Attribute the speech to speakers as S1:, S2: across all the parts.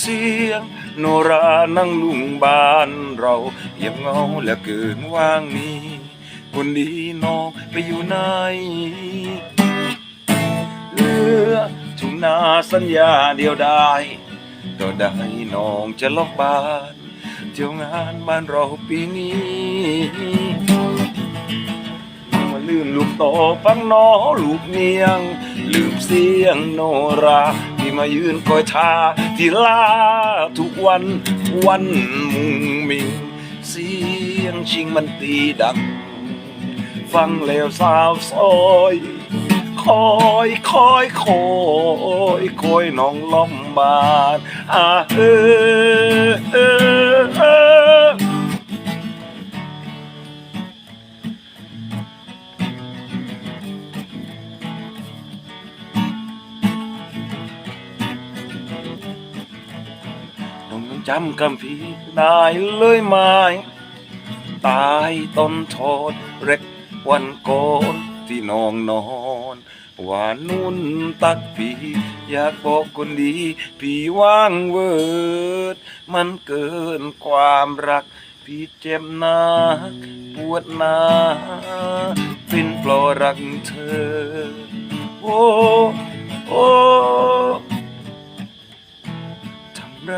S1: เสียง โนรานั่งลุงบ้านเราเงียบเงาเหลือเกินว่างนี้ คนดีน้องไปอยู่ไหนเลือทุ่งนาสัญญาเดียวได้ก็ได้น้องจะล็อกบ้านเที่ยวงานบ้านเราปีนี้มาลื่นลูกโตฟังน้อลูกเนียง ลืมเสียงโนรา ที่มายืนคอยท่าที่ลาทุกวันวันมุงมิงเสียงชิงมันตีดัง ฟังแล้วสาวซอยคอยคอยคอยคอยน้องล้อมบานอาเออเออ จำคำพี่ได้เลยไหมตายต้นโทษเร็กวันโกนที่นองนอนว่านุ่นตักพี่ อยากบอกคนดี พี่ว่างเวิร์ดมันเกินความรัก พี่เจ็บนักปวดหนาเป็นเพราะรักเธอ โอ้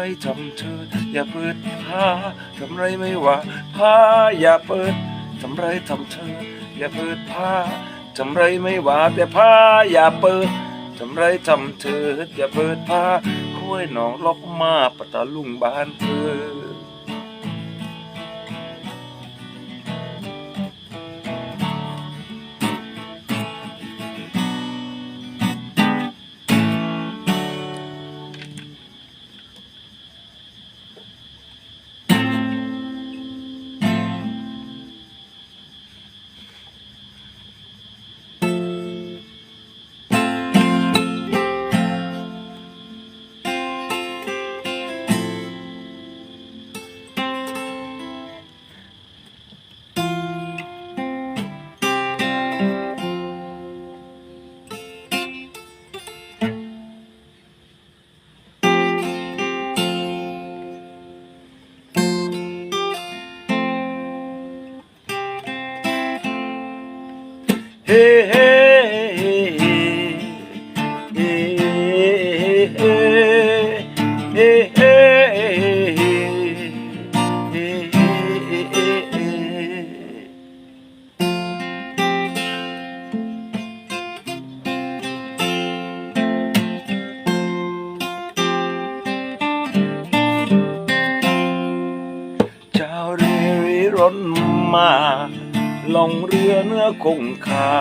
S1: ทำไรทำเธอ อย่าเปิดผ้าทำไรไม่ว่าผ้าอย่าเปิดทำไรทำเธอ อย่าเปิดผ้าทำไรไม่ว่าแต่ผ้าอย่าเปิดทำไรทำเธอ อย่าเปิดผ้าค่อยหนองลอกมาปะตะลุงบ้านเธอ เฮ้เฮ้เฮ้เฮ้เฮ้เฮ้เฮ้เจ้าเรือร่นมา ลงเรือเนื้อคงคา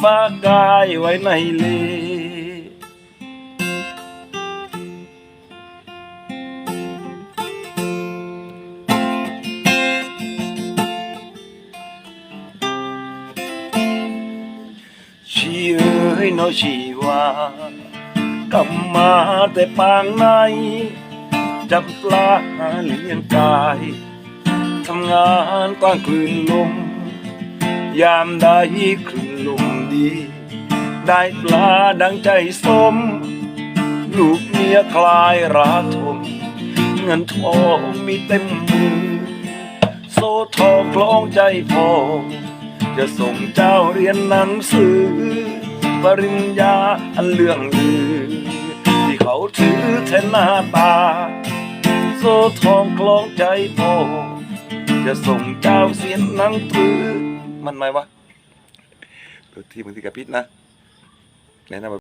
S1: ฝากกายไว้ในเล ชีเอ้ยเน้อชีว่ากำมาแต่ปางในจับปลาหาเลี้ยงกาย ทำงานกว้างคลื่นลม ยามได้คลื่นลมดี ได้ปลาดังใจสม ลูกเมียคลายราทมเงินทองมีเต็มมือโซทองคล้องใจพอ จะส่งเจ้าเรียนหนังสือ ปริญญาอันเรื่องลือ ที่เขาถือแทนหน้าตา โซทองคล้องใจพอ จะส่งเจ้าเสียนหนังสือ มันไหมวะตัวที่มึงที่กับพิษนะแนะนำ